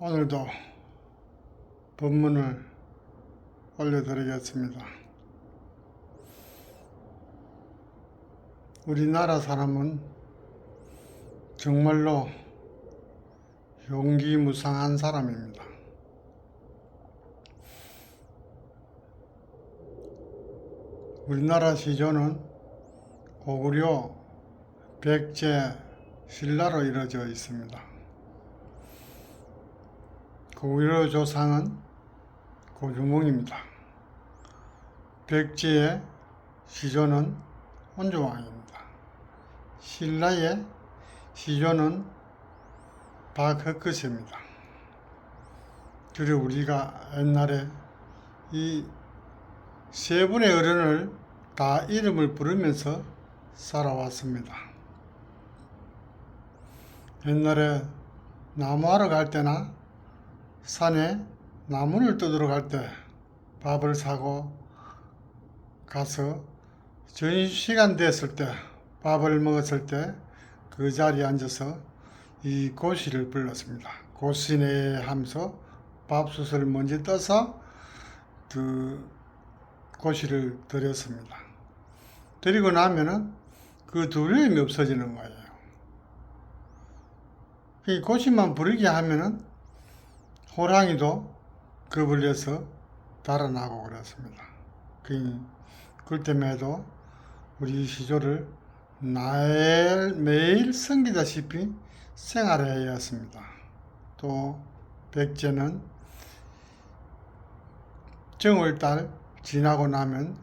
오늘도 본문을 올려드리겠습니다. 우리나라 사람은 정말로 용기 무상한 사람입니다. 우리나라 시조는 고구려 백제 신라로 이루어져 있습니다. 고구려 조상은 고주몽입니다. 백제의 시조는 온조왕입니다. 신라의 시조는 박흑거입니다. 그리고 우리가 옛날에 이 세 분의 어른을 다 이름을 부르면서 살아왔습니다. 옛날에 나무하러 갈 때나 산에 나무를 뜯으러 갈 때 밥을 사고 가서 점심시간 됐을 때 밥을 먹었을 때 그 자리에 앉아서 이 고시를 불렀습니다. 고시네 하면서 밥솥을 먼저 떠서 그 고시를 드렸습니다. 드리고 나면은 그 두려움이 없어지는 거예요. 이 고시만 부르게 하면은 호랑이도 내서 달아나고 그랬습니다. 그, 그럴 때에도 우리 시조를 날, 매일 섬기다시피 생활해야 했습니다. 또 백제는 정월달 지나고 나면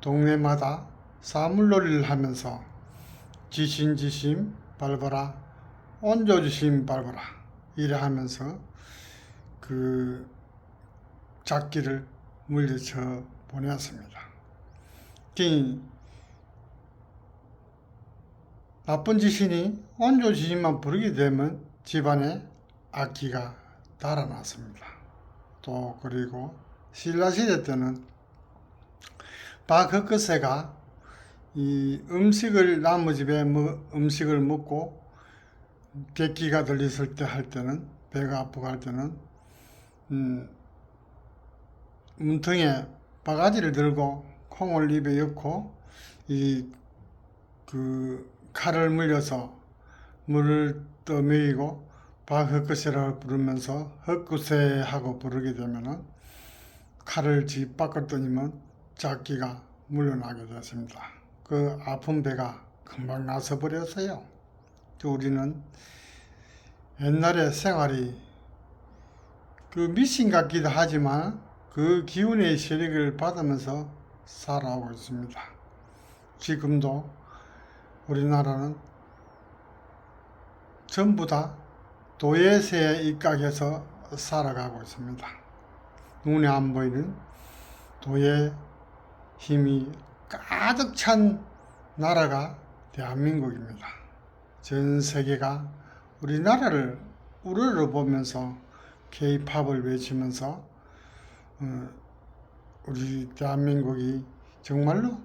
동네마다 사물놀이를 하면서 지신지심 밟아라 온조지심 밟아라 이래 하면서 그 작기를 물리쳐 보냈습니다. 그 나쁜 지신이 온조지심만 부르게 되면 집안에 악기가 달아났습니다. 또 그리고 신라시대 때는 박흑거세가 이 음식을 나무 집에 뭐 음식을 먹고 객기가 들렸을 때 할 때는 배가 아프고 할 때는 음, 문통에 바가지를 들고 콩을 입에 넣고 이 그 칼을 물려서 물을 떠먹이고 박흑거세라고 부르면서 흑구세 하고 부르게 되면은 칼을 집 떠니면 작기가 물러나게 됐습니다. 그 아픈 배가 금방 나서 버렸어요. 또 우리는 옛날에 생활이 그 미신 같기도 하지만 그 기운의 세력을 받으면서 살아오고 있습니다. 지금도 우리나라는 전부 다 도예세에 입각해서 살아가고 있습니다. 눈에 안 보이는 도의 힘이 가득 찬 나라가 대한민국입니다. 전 세계가 우리나라를 우러러 보면서 K-팝을 외치면서 어, 우리 대한민국이 정말로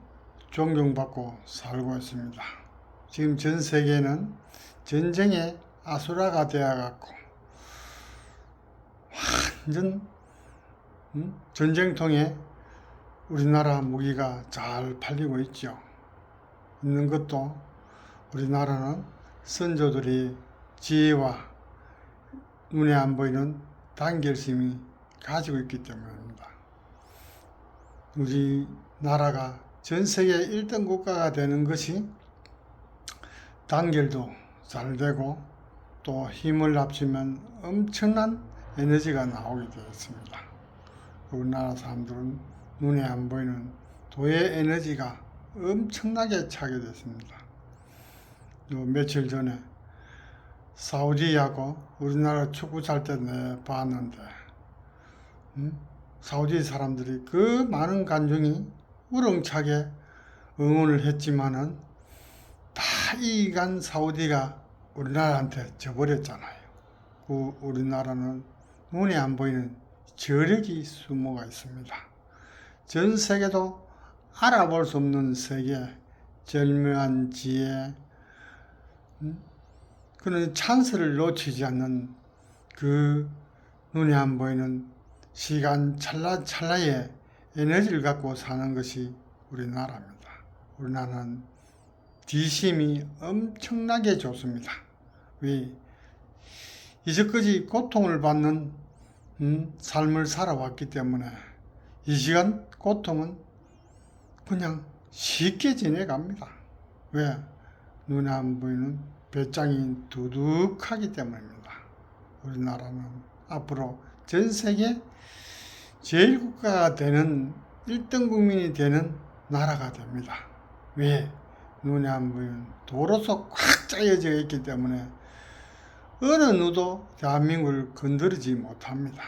존경받고 살고 있습니다. 지금 전 세계는 전쟁의 아수라가 되어갖고 완전 음? 전쟁통에 우리나라 무기가 잘 팔리고 있죠. 있는 것도 우리나라는 선조들이 지혜와 눈에 안 보이는 단결심이 가지고 있기 때문입니다. 우리나라가 전 세계 1등 국가가 되는 것이 단결도 잘 되고 또 힘을 합치면 엄청난 에너지가 나오게 되었습니다. 우리나라 사람들은 눈에 안 보이는 도의 에너지가 엄청나게 차게 됐습니다. 요 며칠 전에 사우디하고 우리나라 축구 잘때 내 봤는데 음? 사우디 사람들이 그 많은 관중이 우렁차게 응원을 했지만은 다 이간 사우디가 우리나라한테 져버렸잖아요. 그 우리나라는 눈에 안 보이는 저력이 숨어가 있습니다. 전 세계도 알아볼 수 없는 세계, 절묘한 지혜, 음? 그런 찬스를 놓치지 않는 그 눈에 안 보이는 시간 찰나찰나의 에너지를 갖고 사는 것이 우리나라입니다. 우리나라는 뒤심이 엄청나게 좋습니다. 왜? 이제까지 고통을 받는 음, 삶을 살아왔기 때문에 이 시간 고통은 그냥 쉽게 지내갑니다. 왜? 눈에 안 보이는 배짱이 두둑하기 때문입니다. 우리나라는 앞으로 전 세계 제1국가가 되는 1등 국민이 되는 나라가 됩니다. 왜? 눈에 안 보이는 도로서 꽉 짜여져 있기 때문에 어느 누도 대한민국을 건드리지 못합니다.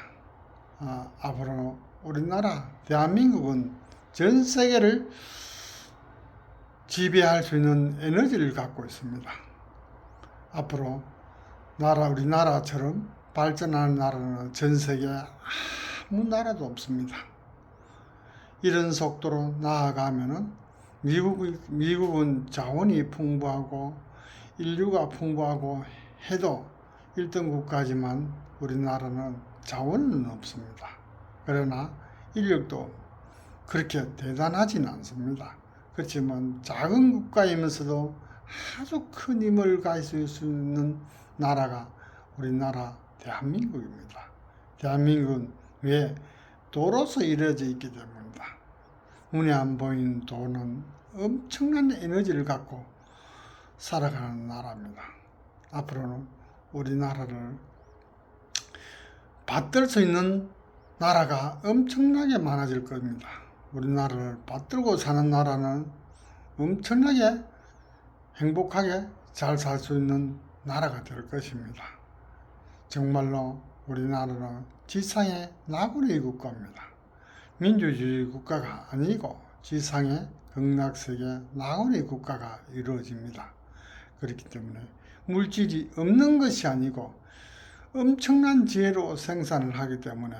아, 앞으로 우리나라 대한민국은 전 세계를 지배할 수 있는 에너지를 갖고 있습니다. 앞으로 나라 우리나라처럼 발전하는 나라는 전 세계 아무 나라도 없습니다. 이런 속도로 나아가면은 미국 미국은 자원이 풍부하고 인류가 풍부하고 해도 1등 국가지만 우리나라는 자원은 없습니다. 그러나 인력도 그렇게 대단하진 않습니다. 그렇지만 작은 국가이면서도 아주 큰 힘을 가질 수 있는 나라가 우리나라 대한민국입니다. 대한민국은 왜 도로서 이루어져 있기 때문입니다. 눈에 안 보이는 도는 엄청난 에너지를 갖고 살아가는 나라입니다. 앞으로는 우리나라를 받들 수 있는 나라가 엄청나게 많아질 겁니다. 우리나라를 받들고 사는 나라는 엄청나게 행복하게 잘 살 수 있는 나라가 될 것입니다. 정말로 우리나라는 지상의 나그네 국가입니다. 민주주의 국가가 아니고 지상의 극락세계 나그네 국가가 이루어집니다. 그렇기 때문에 물질이 없는 것이 아니고 엄청난 지혜로 생산을 하기 때문에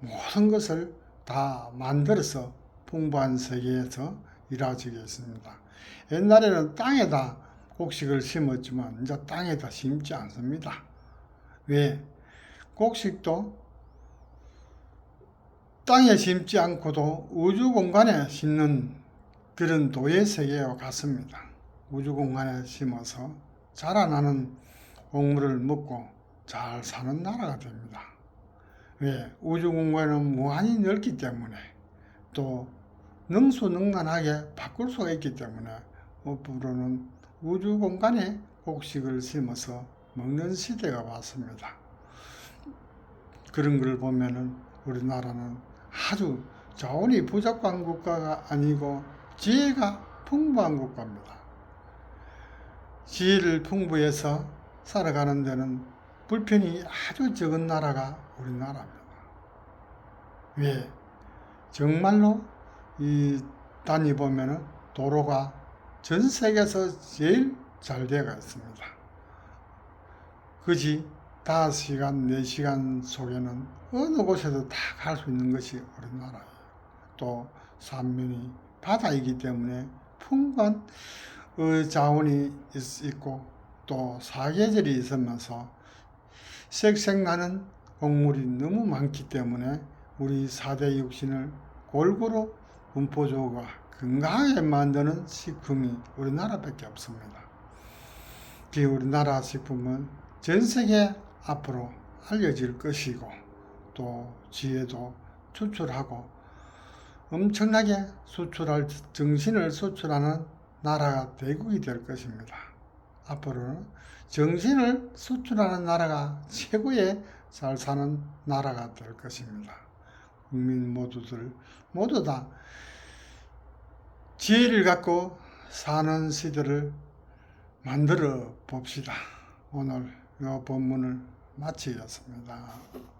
모든 것을 다 만들어서 풍부한 세계에서 이루어지겠습니다. 옛날에는 땅에다 곡식을 심었지만 이제 땅에다 심지 않습니다. 왜? 곡식도 땅에 심지 않고도 우주 공간에 심는 그런 도의 세계와 같습니다. 우주 공간에 심어서 자라나는 곡물을 먹고 잘 사는 나라가 됩니다. 왜? 우주 공간은 무한히 넓기 때문에 또 능수능란하게 바꿀 수가 있기 때문에 앞으로는 우주 공간에 곡식을 심어서 먹는 시대가 왔습니다. 그런 걸 보면은 우리나라는 아주 자원이 부족한 국가가 아니고 지혜가 풍부한 국가입니다. 지혜를 풍부해서 살아가는 데는 불편이 아주 적은 나라가 우리나라입니다. 왜? 정말로 이 단위 보면은 도로가 전 세계에서 제일 잘 되어 있습니다. 그지 5시간, 4시간 속에는 어느 곳에도 다 갈 수 있는 것이 우리나라예요. 또 삼면이 바다이기 때문에 풍부한 어, 자원이 있고 또 사계절이 있으면서 색색나는 곡물이 너무 많기 때문에 우리 4대 육신을 골고루 분포조가 건강하게 만드는 식품이 우리나라밖에 없습니다. 그 우리나라 식품은 전 세계 앞으로 알려질 것이고 또 지혜도 추출하고 엄청나게 수출할 정신을 수출하는 나라가 대국이 될 것입니다. 앞으로는 정신을 수출하는 나라가 최고의 잘 사는 나라가 될 것입니다. 국민 모두들 모두 다 지혜를 갖고 사는 시대를 만들어 봅시다. 오늘 이 본문을 마치겠습니다.